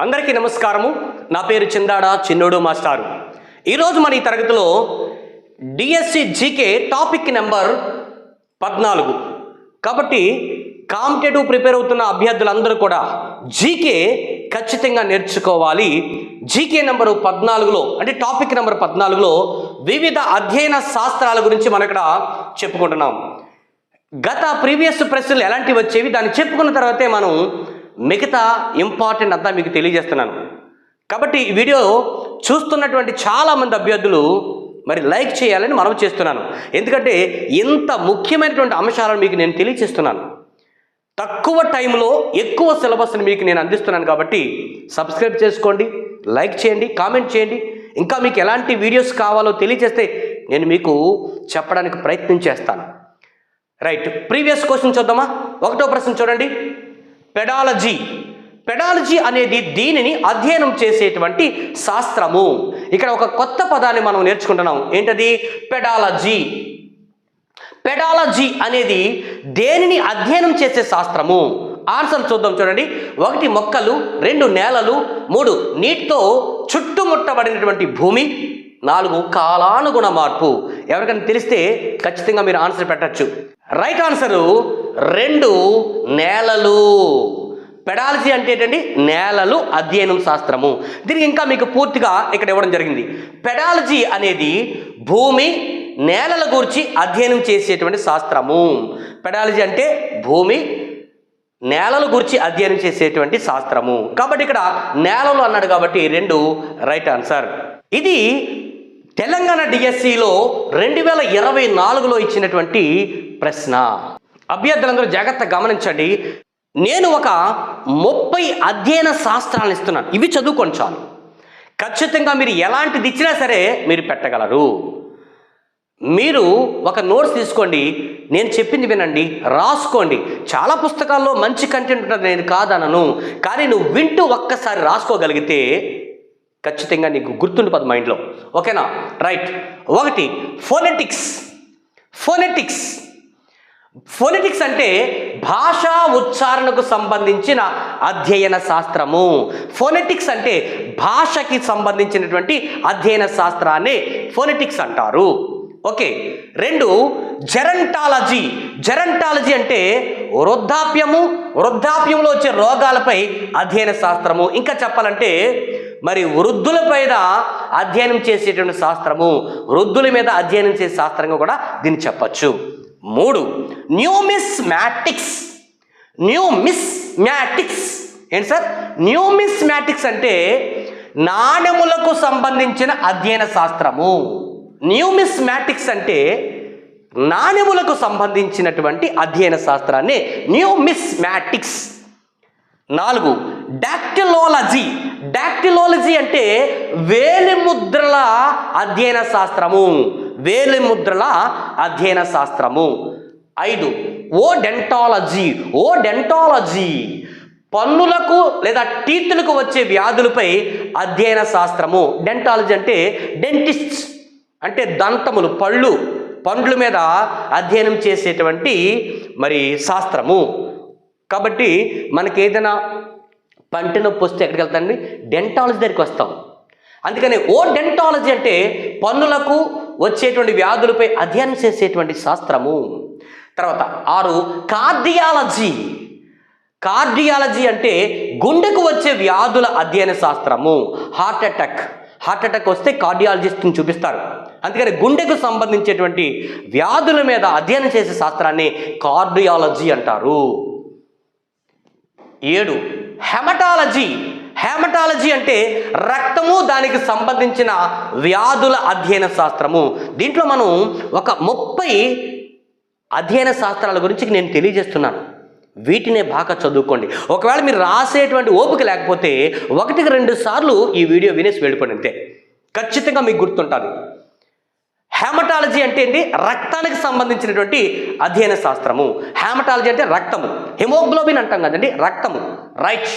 అందరికీ నమస్కారము. నా పేరు చిందాడ చిన్నోడు మాస్టారు. ఈరోజు మన ఈ తరగతిలో డిఎస్సి జీకే టాపిక్ నెంబర్ పద్నాలుగు. కాబట్టి కాంపిటేటివ్ ప్రిపేర్ అవుతున్న అభ్యర్థులందరూ కూడా జీకే ఖచ్చితంగా నేర్చుకోవాలి. జీకే నెంబరు పద్నాలుగులో అంటే టాపిక్ నెంబర్ పద్నాలుగులో వివిధ అధ్యయన శాస్త్రాల గురించి మనం ఇక్కడ చెప్పుకుంటున్నాం. గత ప్రీవియస్ ప్రశ్నలు ఎలాంటివి వచ్చేవి? దాన్ని చెప్పుకున్న తర్వాతే మనం మిగతా ఇంపార్టెంట్ అంతా మీకు తెలియజేస్తున్నాను. కాబట్టి ఈ వీడియో చూస్తున్నటువంటి చాలామంది అభ్యర్థులు మరి లైక్ చేయాలని మనం చేస్తున్నాను. ఎందుకంటే ఇంత ముఖ్యమైనటువంటి అంశాలను మీకు నేను తెలియజేస్తున్నాను. తక్కువ టైంలో ఎక్కువ సిలబస్ని మీకు నేను అందిస్తున్నాను కాబట్టి సబ్స్క్రైబ్ చేసుకోండి లైక్ చేయండి కామెంట్ చేయండి. ఇంకా మీకు ఎలాంటి వీడియోస్ కావాలో తెలియజేస్తే నేను మీకు చెప్పడానికి ప్రయత్నం చేస్తాను. రైట్ ప్రీవియస్ క్వశ్చన్ చూద్దామా? ఒకటో ప్రశ్న చూడండి. పెడాలజీ. పెడాలజీ అనేది దీనిని అధ్యయనం చేసేటువంటి శాస్త్రము. ఇక్కడ ఒక కొత్త పదాన్ని మనం నేర్చుకుంటున్నాం. ఏంటది? పెడాలజీ. పెడాలజీ అనేది దేనిని అధ్యయనం చేసే శాస్త్రము? ఆన్సర్ చూద్దాం చూడండి. ఒకటి మొక్కలు రెండు నేలలు మూడు నీటితో చుట్టుముట్టబడినటువంటి భూమి నాలుగు కాలానుగుణ మార్పు ఎవరికైనా తెలిస్తే ఖచ్చితంగా మీరు ఆన్సర్ పెట్టచ్చు. రైట్ ఆన్సరు రెండు నేలలు. పెడాలజీ అంటే ఏంటండి? నేలలు అధ్యయనం శాస్త్రము. దీనికి ఇంకా మీకు పూర్తిగా ఇక్కడ ఇవ్వడం జరిగింది. పెడాలజీ అనేది భూమి నేలల గురించి అధ్యయనం చేసేటువంటి శాస్త్రము. పెడాలజీ అంటే భూమి నేలల గురించి అధ్యయనం చేసేటువంటి శాస్త్రము. కాబట్టి ఇక్కడ నేలలు అన్నాడు కాబట్టి రెండు రైట్ ఆన్సర్ ఇది తెలంగాణ డిఎస్సిలో రెండు వేల ఇరవై నాలుగులో ఇచ్చినటువంటి ప్రశ్న. అభ్యర్థులందరూ జాగ్రత్తగా గమనించండి. నేను ఒక ముప్పై అధ్యయన శాస్త్రాలను ఇస్తున్నాను. ఇవి చదువుకొని చాలు. ఖచ్చితంగా మీరు ఎలాంటిది ఇచ్చినా సరే మీరు పెట్టగలరు. మీరు ఒక నోట్స్ తీసుకోండి. నేను చెప్పింది వినండి. రాసుకోండి. చాలా పుస్తకాల్లో మంచి కంటెంట్ ఉంటుంది నేను కాదనను. కానీ నువ్వు వింటూ ఒక్కసారి రాసుకోగలిగితే ఖచ్చితంగా నీకు గుర్తుండిపోదు మైండ్లో. ఓకేనా? రైట్. ఒకటి ఫోనెటిక్స్. ఫోనెటిక్స్. ఫోనెటిక్స్ అంటే భాషా ఉచ్చారణకు సంబంధించిన అధ్యయన శాస్త్రము. ఫోనెటిక్స్ అంటే భాషకి సంబంధించినటువంటి అధ్యయన శాస్త్రాన్ని ఫోనెటిక్స్ అంటారు. ఓకే. రెండు జెరంటాలజీ. జెరంటాలజీ అంటే వృద్ధాప్యము వృద్ధాప్యంలో వచ్చే రోగాలపై అధ్యయన శాస్త్రము. ఇంకా చెప్పాలంటే మరి వృద్ధుల పైన అధ్యయనం చేసేటువంటి శాస్త్రము వృద్ధుల మీద అధ్యయనం చేసే శాస్త్రంగా కూడా దీన్ని చెప్పచ్చు. మూడు న్యూమిస్ మ్యాటిక్స్ న్యూమిస్ మ్యాటిక్స్ ఏంటి సార్? న్యూమిస్ మ్యాటిక్స్ అంటే నాణెములకు సంబంధించిన అధ్యయన శాస్త్రము. న్యూమిస్ మ్యాటిక్స్ అంటే నాణెములకు సంబంధించినటువంటి అధ్యయన శాస్త్రాన్ని న్యూమిస్ మ్యాటిక్స్ నాలుగు డాక్టిలోలజీ. డాక్టిలాలజీ అంటే వేలిముద్రల అధ్యయన శాస్త్రము. వేలిముద్రల అధ్యయన శాస్త్రము. ఐదు ఓ డెంటాలజీ ఓ డెంటాలజీ. పన్నులకు లేదా టీత్లకు వచ్చే వ్యాధులపై అధ్యయన శాస్త్రము. డెంటాలజీ అంటే డెంటిస్ట్ అంటే దంతములు పళ్ళు. పండ్ల మీద అధ్యయనం చేసేటువంటి మరి శాస్త్రము. కాబట్టి మనకి ఏదైనా పంటి నొప్పి వస్తే ఎక్కడికి వెళ్తాండి డెంటాలజీ దగ్గరికి వస్తాం. అందుకని ఓ డెంటాలజీ అంటే పన్నులకు వచ్చేటువంటి వ్యాధులపై అధ్యయనం చేసేటువంటి శాస్త్రము. తర్వాత ఆరు కార్డియాలజీ. కార్డియాలజీ అంటే గుండెకు వచ్చే వ్యాధుల అధ్యయన శాస్త్రము. Heart attack. హార్ట్ అటాక్ వస్తే కార్డియాలజిస్ట్ని చూపిస్తారు. అందుకని గుండెకు సంబంధించేటువంటి వ్యాధుల మీద అధ్యయనం చేసే శాస్త్రాన్ని కార్డియాలజీ అంటారు. ఏడు హెమటాలజీ. హెమటాలజీ అంటే రక్తము దానికి సంబంధించిన వ్యాధుల అధ్యయన శాస్త్రము. దీంట్లో మనం ఒక ముప్పై అధ్యయన శాస్త్రాల గురించి నేను తెలియజేస్తున్నాను. వీటినే బాగా చదువుకోండి. ఒకవేళ మీరు రాసేటువంటి ఓపిక లేకపోతే ఒకటికి రెండు సార్లు ఈ వీడియో వినేసి వెళ్ళిపోండి అంతే. ఖచ్చితంగా మీకు గుర్తుంటుంది. హెమటాలజీ అంటే ఏంటి? రక్తానికి సంబంధించినటువంటి అధ్యయన శాస్త్రము. హెమటాలజీ అంటే రక్తము. హిమోగ్లోబిన్ అంటాం కదండి రక్తము. రైట్.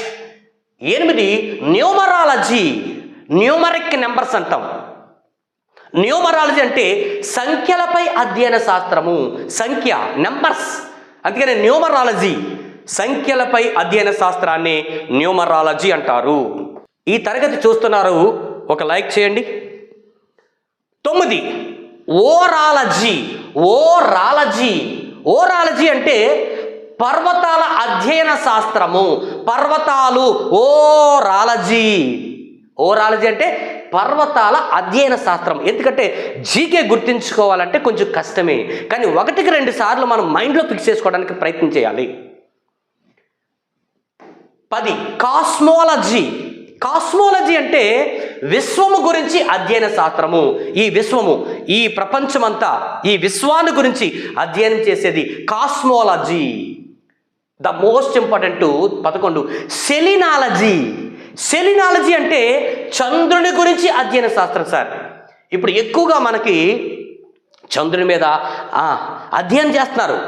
ఎనిమిది న్యూమరాలజీ. న్యూమరిక్ నెంబర్స్ అంటాం. న్యూమరాలజీ అంటే సంఖ్యలపై అధ్యయన శాస్త్రము. సంఖ్య నెంబర్స్. అందుకని న్యూమరాలజీ. సంఖ్యలపై అధ్యయన శాస్త్రాన్ని న్యూమరాలజీ అంటారు. ఈ తరగతి చూస్తున్నారు ఒక లైక్ చేయండి. తొమ్మిది ఓరాలజీ ఓరాలజీ. ఓరాలజీ అంటే పర్వతాల అధ్యయన శాస్త్రము. పర్వతాలు ఓరాలజీ. ఓరాలజీ అంటే పర్వతాల అధ్యయన శాస్త్రం ఎందుకంటే జీకే గుర్తించుకోవాలంటే కొంచెం కష్టమే. కానీ ఒకటికి రెండు సార్లు మనం మైండ్లో ఫిక్స్ చేసుకోవడానికి ప్రయత్నం చేయాలి. పది కాస్మోలజీ. కాస్మోలజీ అంటే విశ్వము గురించి అధ్యయన శాస్త్రము. ఈ విశ్వము ఈ ప్రపంచమంతా ఈ విశ్వాన్ని గురించి అధ్యయనం చేసేది కాస్మోలజీ. ద మోస్ట్ ఇంపార్టెంట్ పదకొండు. సెలినాలజీ. సెలినాలజీ అంటే చంద్రుని గురించి అధ్యయన శాస్త్రం సార్. ఇప్పుడు ఎక్కువగా మనకి చంద్రుని మీద ఆ, అధ్యయనం చేస్తున్నారు.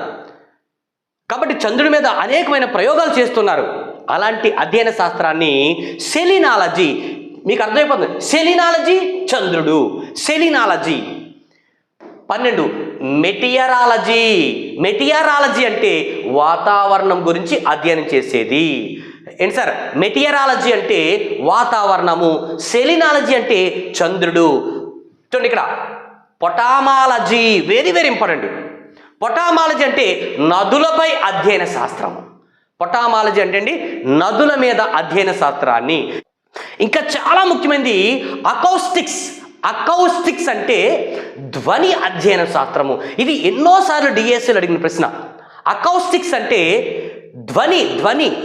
కాబట్టి చంద్రుడి మీద అనేకమైన ప్రయోగాలు చేస్తున్నారు. అలాంటి అధ్యయన శాస్త్రాన్ని సెలినాలజీ మీకు అర్థమైపోతుంది. సెలినాలజీ చంద్రుడు. సెలినాలజీ. పన్నెండు మెటియరాలజీ. మెటియరాలజీ అంటే వాతావరణం గురించి అధ్యయనం చేసేది. ఏంటి సార్? మెటియరాలజీ అంటే వాతావరణము. సెలినాలజీ అంటే చంద్రుడు. చూడండి ఇక్కడ. Potamology. Very very important. Potamology అంటే నదులపై అధ్యయన శాస్త్రం పొటామాలజీ అంటే అండి నదుల మీద అధ్యయన శాస్త్రాన్ని. ఇంకా చాలా ముఖ్యమైనది అకౌస్టిక్స్ అకౌస్టిక్స్ అంటే ధ్వని అధ్యయన శాస్త్రము. ఇది ఎన్నోసార్లు డిఎస్సీలు అడిగిన ప్రశ్న. అకౌస్టిక్స్ అంటే ధ్వని ధ్వని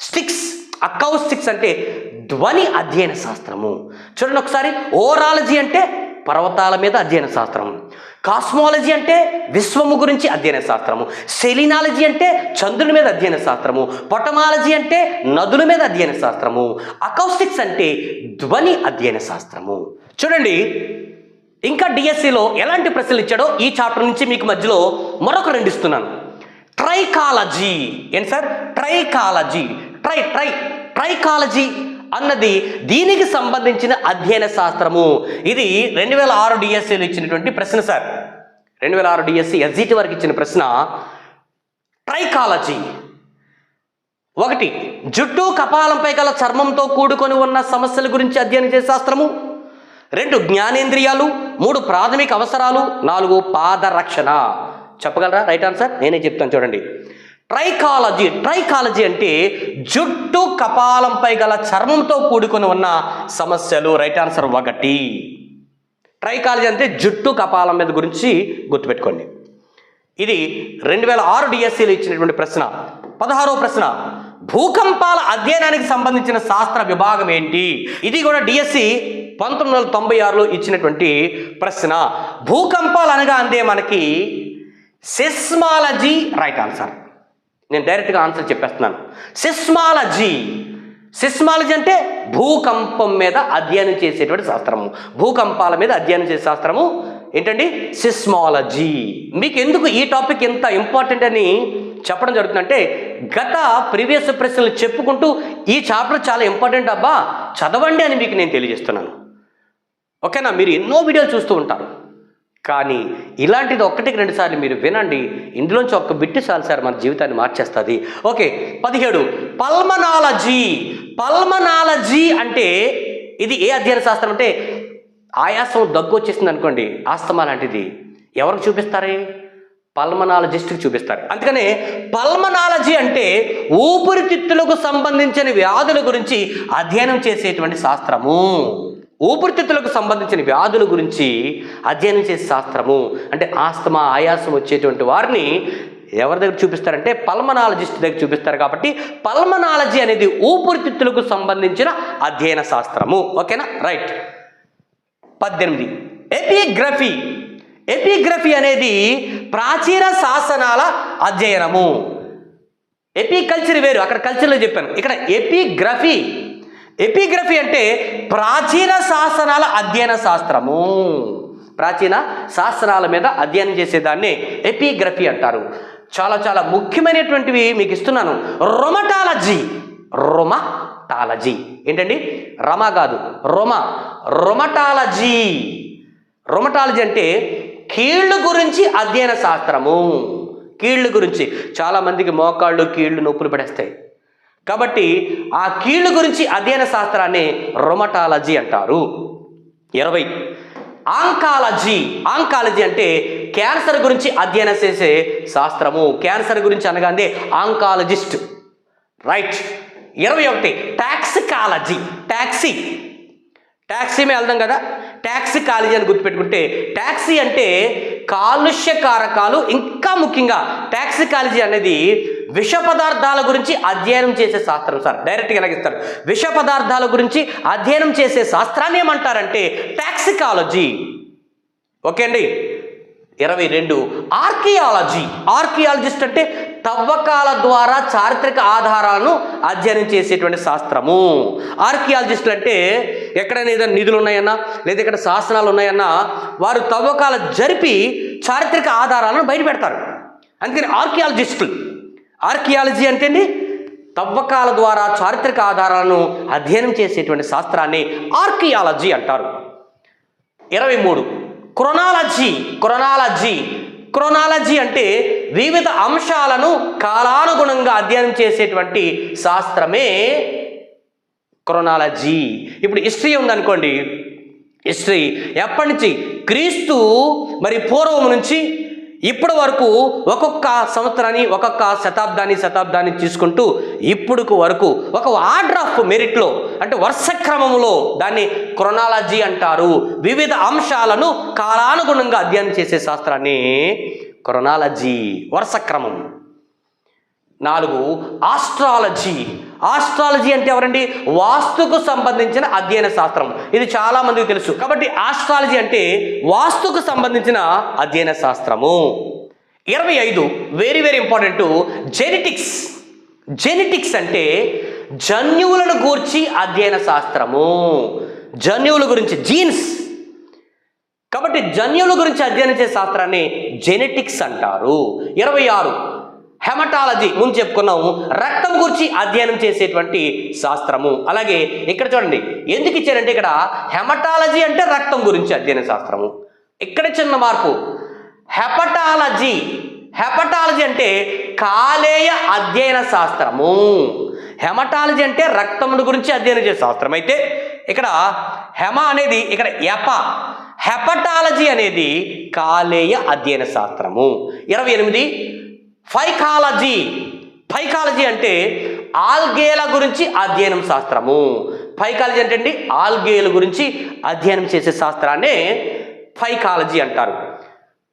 స్టిక్స్ అకౌస్టిక్స్ అంటే ధ్వని అధ్యయన శాస్త్రము. చూడండి ఒకసారి. ఓరాలజీ అంటే పర్వతాల మీద అధ్యయన శాస్త్రం. కాస్మాలజీ అంటే విశ్వము గురించి అధ్యయన శాస్త్రము. సెలినాలజీ అంటే చంద్రుని మీద అధ్యయన శాస్త్రము. పొటమాలజీ అంటే నదుల మీద అధ్యయన శాస్త్రము. అకౌస్టిక్స్ అంటే ధ్వని అధ్యయన శాస్త్రము. చూడండి ఇంకా డిఎస్సిలో ఎలాంటి ప్రశ్నలు ఇచ్చాడో ఈ చాప్టర్ నుంచి మీకు మధ్యలో మరొక రెండు ఇస్తున్నాను. ట్రైకాలజీ ఏంటి sir? Trichology try try trichology అన్నది దీనికి సంబంధించిన అధ్యయన శాస్త్రము. ఇది రెండు వేల ఆరు డిఎస్సీలో ఇచ్చినటువంటి ప్రశ్న సార్. రెండు వేల ఆరు డిఎస్సి ఎస్జిటి వరకు ఇచ్చిన ప్రశ్న ట్రైకాలజీ. ఒకటి జుట్టు కపాలంపై గల చర్మంతో కూడుకొని ఉన్న సమస్యల గురించి అధ్యయనం చేసే శాస్త్రము. రెండు జ్ఞానేంద్రియాలు. మూడు ప్రాథమిక అవసరాలు. నాలుగు పాదరక్షణ. చెప్పగలరా? Right answer? నేనే చెప్తాను చూడండి. ట్రైకాలజీ. ట్రైకాలజీ అంటే జుట్టు కపాలంపై గల చర్మంతో కూడుకొని ఉన్న సమస్యలు. రైట్ ఆన్సర్ ఒకటి. ట్రైకాలజీ అంటే జుట్టు కపాలం మీద గురించి గుర్తుపెట్టుకోండి. ఇది రెండు వేల ఆరు డిఎస్సీలో ఇచ్చినటువంటి ప్రశ్న. పదహారో ప్రశ్న. భూకంపాల అధ్యయనానికి సంబంధించిన శాస్త్ర విభాగం ఏంటి? ఇది కూడా డిఎస్సి పంతొమ్మిది వందల తొంభై ఆరులో ఇచ్చినటువంటి ప్రశ్న. భూకంపాలు అనగా అందే మనకి సెస్మాలజీ. Right answer. నేను డైరెక్ట్గా ఆన్సర్ చెప్పేస్తున్నాను. సిస్మాలజీ. సిస్మాలజీ అంటే భూకంపం మీద అధ్యయనం చేసేటువంటి శాస్త్రము. భూకంపాల మీద అధ్యయనం చేసే శాస్త్రము ఏంటండి? సిస్మాలజీ. మీకు ఎందుకు ఈ టాపిక్ ఎంత ఇంపార్టెంట్ అని చెప్పడం జరుగుతుందంటే గత ప్రీవియస్ ప్రశ్నలు చెప్పుకుంటూ ఈ చాప్టర్ చాలా ఇంపార్టెంట్ అబ్బా. చదవండి అని మీకు నేను తెలియజేస్తున్నాను. ఓకేనా? మీరు ఎన్నో వీడియోలు చూస్తూ ఉంటారు. కానీ ఇలాంటిది ఒక్కటికి రెండుసార్లు మీరు వినండి. ఇందులోంచి ఒక్క బిట్టు చాలు సార్ మన జీవితాన్ని మార్చేస్తుంది. ఓకే పదిహేడు. పల్మనాలజీ. పల్మనాలజీ అంటే ఇది ఏ అధ్యయన శాస్త్రం అంటే ఆయాసం దగ్గు వచ్చేసింది అనుకోండి ఆస్తమా లాంటిది. ఎవరికి చూపిస్తారే? పల్మనాలజిస్ట్కి చూపిస్తారు. అందుకనే పల్మనాలజీ అంటే ఊపిరితిత్తులకు సంబంధించిన వ్యాధుల గురించి అధ్యయనం చేసేటువంటి శాస్త్రము. ఊపిరితిత్తులకు సంబంధించిన వ్యాధుల గురించి అధ్యయనం చేసే శాస్త్రము అంటే ఆస్తమా ఆయాసం వచ్చేటువంటి వారిని ఎవరి దగ్గర చూపిస్తారంటే పల్మనాలజిస్ట్ దగ్గర చూపిస్తారు కాబట్టి పల్మనాలజీ అనేది ఊపిరితిత్తులకు సంబంధించిన అధ్యయన శాస్త్రము. ఓకేనా? రైట్. పద్దెనిమిది. ఎపిగ్రఫీ. ఎపిగ్రఫీ అనేది ప్రాచీన శాసనాల అధ్యయనము. ఎపికల్చర్ వేరు. అక్కడ కల్చర్లో చెప్పాను. ఇక్కడ ఎపిగ్రఫీ ఎపిగ్రఫీ అంటే ప్రాచీన శాసనాల అధ్యయన శాస్త్రము. ప్రాచీన శాస్త్రాల మీద అధ్యయనం చేసేదాన్ని ఎపిగ్రఫీ అంటారు. చాలా చాలా ముఖ్యమైనటువంటివి మీకు ఇస్తున్నాను. రొమటాలజీ. రొమటాలజీ. ఏంటండి? రమ కాదు రొమ. రొమటాలజీ. రొమటాలజీ అంటే కీళ్ళు గురించి అధ్యయన శాస్త్రము. కీళ్ళు గురించి. చాలామందికి మోకాళ్ళు కీళ్ళు నొప్పులు పడేస్తాయి. కాబట్టి ఆ కీళ్ళు గురించి అధ్యయన శాస్త్రాన్ని రొమటాలజీ అంటారు. ఇరవై ఆంకాలజీ. ఆంకాలజీ అంటే క్యాన్సర్ గురించి అధ్యయనం చేసే శాస్త్రము. క్యాన్సర్ గురించి అనగానే ఆంకాలజిస్ట్. రైట్. ఇరవై ఒకటి టాక్సికాలజీ. టాక్సీ. ట్యాక్సీ మీద వెళ్దాం కదా. ట్యాక్సీ కాలేజీ అని గుర్తుపెట్టుకుంటే ట్యాక్సీ అంటే కాలుష్య కారకాలు. ఇంకా ముఖ్యంగా ట్యాక్సీ కాలేజీ అనేది విష పదార్థాల గురించి అధ్యయనం చేసే శాస్త్రం సార్. డైరెక్ట్గా ఎలాగిస్తారు విష పదార్థాల గురించి అధ్యయనం చేసే శాస్త్రాన్ని ఏమంటారంటే టాక్సికాలజీ. ఓకే అండి? ఇరవై రెండు ఆర్కియాలజీ. ఆర్కియాలజిస్ట్ అంటే తవ్వకాల ద్వారా చారిత్రక ఆధారాలను అధ్యయనం చేసేటువంటి శాస్త్రము. ఆర్కియాలజిస్టులు అంటే ఎక్కడైనా ఏదైనా నిధులు ఉన్నాయన్నా లేదా ఇక్కడ శాసనాలు ఉన్నాయన్నా వారు తవ్వకాలు జరిపి చారిత్రక ఆధారాలను బయట పెడతారు అందుకని ఆర్కియాలజిస్టులు. ఆర్కియాలజీ అంటే అండి తవ్వకాల ద్వారా చారిత్రక ఆధారాలను అధ్యయనం చేసేటువంటి శాస్త్రాన్ని ఆర్కియాలజీ అంటారు. ఇరవై మూడు. Chronology chronology. క్రొనాలజీ అంటే వివిధ అంశాలను కాలానుగుణంగా అధ్యయనం చేసేటువంటి శాస్త్రమే క్రొనాలజీ. ఇప్పుడు హిస్టరీ ఉందనుకోండి. హిస్టరీ ఎప్పటి నుంచి? క్రీస్తు మరి పూర్వం నుంచి ఇప్పటి వరకు ఒక్కొక్క సంవత్సరాన్ని ఒక్కొక్క శతాబ్దాన్ని శతాబ్దాన్ని తీసుకుంటూ ఇప్పుడుకు వరకు ఒక ఆర్డర్ ఆఫ్ మెరిట్లో అంటే వరుస క్రమంలో దాన్ని క్రొనాలజీ అంటారు. వివిధ అంశాలను కాలానుగుణంగా అధ్యయనం చేసే శాస్త్రాన్ని క్రొనాలజీ వరుస క్రమం. నాలుగు ఆస్ట్రాలజీ. ఆస్ట్రాలజీ అంటే ఎవరండి? వాస్తుకు సంబంధించిన అధ్యయన శాస్త్రం. ఇది చాలా మందికి తెలుసు. కాబట్టి ఆస్ట్రాలజీ అంటే వాస్తుకు సంబంధించిన అధ్యయన శాస్త్రము. ఇరవై ఐదు very very important genetics genetics అంటే జన్యువులను గూర్చి అధ్యయన శాస్త్రము. జన్యువుల గురించి జీన్స్ కాబట్టి జన్యువుల గురించి అధ్యయనం చేసే శాస్త్రాన్ని జెనెటిక్స్ అంటారు. ఇరవై ఆరు హెమటాలజీ ముందు చెప్పుకున్నాము రక్తం గురించి అధ్యయనం చేసేటువంటి శాస్త్రము. అలాగే ఇక్కడ చూడండి ఎందుకు ఇచ్చారంటే ఇక్కడ హెమటాలజీ అంటే రక్తం గురించి అధ్యయన శాస్త్రము. ఇక్కడ చిన్న మార్పు. హెపటాలజీ హెపటాలజీ అంటే కాలేయ అధ్యయన శాస్త్రము. హెమటాలజీ అంటే రక్తమును గురించి అధ్యయనం చేసే శాస్త్రం. అయితే ఇక్కడ హెమ అనేది ఇక్కడ ఎప హెపటాలజీ అనేది కాలేయ అధ్యయన శాస్త్రము. ఇరవై ఎనిమిది ఫైకాలజీ. ఫైకాలజీ అంటే ఆల్గేల గురించి అధ్యయనం శాస్త్రము. ఫైకాలజీ అంటే అండి ఆల్గేల గురించి అధ్యయనం చేసే శాస్త్రాన్నే ఫైకాలజీ అంటారు.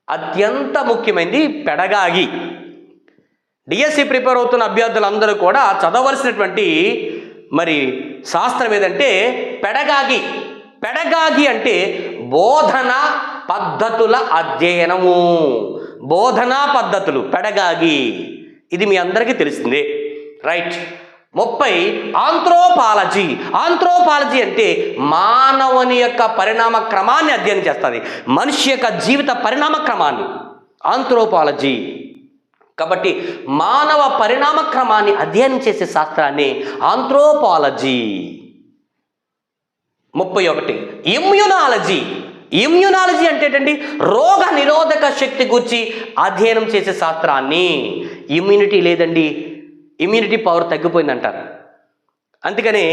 అత్యంత ముఖ్యమైనది పెడగాగి. డిఎస్సి ప్రిపేర్ అవుతున్న అభ్యర్థులందరూ కూడా చదవలసినటువంటి మరి శాస్త్రం ఏదంటే పెడగాగి. పెడగాగి అంటే బోధన పద్ధతుల అధ్యయనము. బోధనా పద్ధతులు పెడగాగి. ఇది మీ అందరికీ తెలిసిందే. రైట్. ముప్పై ఆంథ్రోపాలజీ ఆంథ్రోపాలజీ అంటే మానవుని యొక్క పరిణామ క్రమాన్ని అధ్యయనం చేస్తుంది. మనిషి యొక్క జీవిత పరిణామ క్రమాన్ని. ఆంథ్రోపాలజీ కాబట్టి మానవ పరిణామ క్రమాన్ని అధ్యయనం చేసే శాస్త్రాన్ని ఆంథ్రోపాలజీ ముప్పై ఒకటి. ఇమ్యునాలజీ. ఇమ్యునాలజీ అంటే ఏంటండి రోగ నిరోధక శక్తి గురించి అధ్యయనం చేసే శాస్త్రాన్ని. ఇమ్యూనిటీ లేదండి. ఇమ్యూనిటీ పవర్ తగ్గిపోయింది అంటారు అందుకనే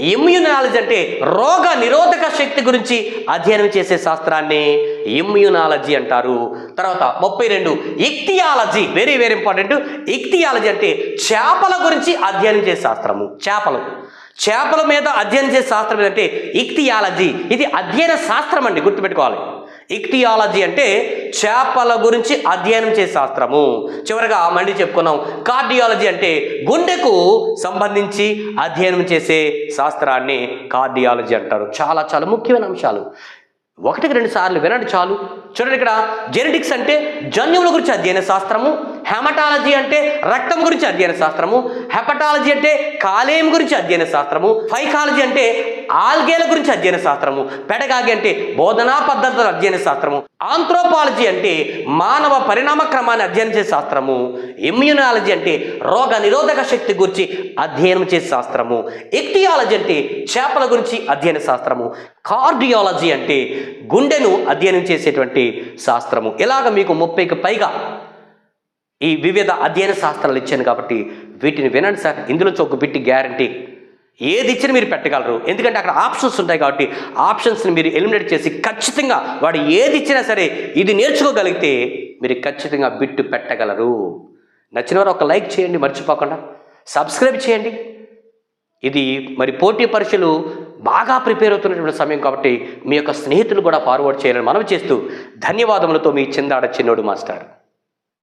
ఇమ్యూనాలజీ అంటే రోగ నిరోధక శక్తి గురించి అధ్యయనం చేసే శాస్త్రాన్ని ఇమ్యూనాలజీ అంటారు. తర్వాత ముప్పై రెండు ichthyology very very important ichthyology అంటే చేపల గురించి అధ్యయనం చేసే శాస్త్రము. చేపలు. చేపల మీద అధ్యయనం చేసే శాస్త్రం ఏంటంటే ఇక్తియాలజీ. ఇది అధ్యయన శాస్త్రం అండి గుర్తుపెట్టుకోవాలి. ఇక్టియాలజీ అంటే చేపల గురించి అధ్యయనం చేసే శాస్త్రము. చివరగా మళ్ళీ చెప్పుకున్నాం కార్డియాలజీ అంటే గుండెకు సంబంధించి అధ్యయనం చేసే శాస్త్రాన్ని కార్డియాలజీ అంటారు. చాలా చాలా ముఖ్యమైన అంశాలు. ఒకటికి రెండు సార్లు వినండి చాలు. చూడండి ఇక్కడ జెనెటిక్స్ అంటే జన్యువుల గురించి అధ్యయన శాస్త్రము హెమటాలజీ అంటే రక్తం గురించి అధ్యయన శాస్త్రము హెపటాలజీ అంటే కాలేయం గురించి అధ్యయన శాస్త్రము ఫైకాలజీ అంటే ఆల్గేల గురించి అధ్యయన శాస్త్రము పెడగాగి అంటే బోధనా పద్ధతుల అధ్యయన శాస్త్రము ఆంథ్రోపాలజీ అంటే మానవ పరిణామ క్రమాన్ని అధ్యయనం చేసే శాస్త్రము ఇమ్యూనాలజీ అంటే రోగ నిరోధక శక్తి గురించి అధ్యయనం చేసే శాస్త్రము ఎక్టియాలజీ అంటే చేపల గురించి అధ్యయన శాస్త్రము కార్డియాలజీ అంటే గుండెను అధ్యయనం చేసేటువంటి శాస్త్రము. ఇలాగ మీకు ముప్పైకి పైగా ఈ వివిధ అధ్యయన శాస్త్రాలు ఇచ్చాను కాబట్టి వీటిని వినండి సార్. ఇందులో ఒక బిట్టి గ్యారంటీ. ఏది ఇచ్చినా మీరు పెట్టగలరు. ఎందుకంటే అక్కడ ఆప్షన్స్ ఉంటాయి కాబట్టి ఆప్షన్స్ని మీరు ఎలిమినేట్ చేసి ఖచ్చితంగా వాడు ఏది ఇచ్చినా సరే ఇది నేర్చుకోగలిగితే మీరు ఖచ్చితంగా బిట్టు పెట్టగలరు. నచ్చిన వారు ఒక లైక్ చేయండి మర్చిపోకుండా. సబ్స్క్రైబ్ చేయండి. ఇది మరి పోటీ పరీక్షలు బాగా ప్రిపేర్ అవుతున్నటువంటి సమయం కాబట్టి మీ యొక్క స్నేహితులు కూడా ఫార్వర్డ్ చేయాలని మనం చేస్తూ ధన్యవాదములతో మీ చిందాడ చిన్నోడు మాస్టర్.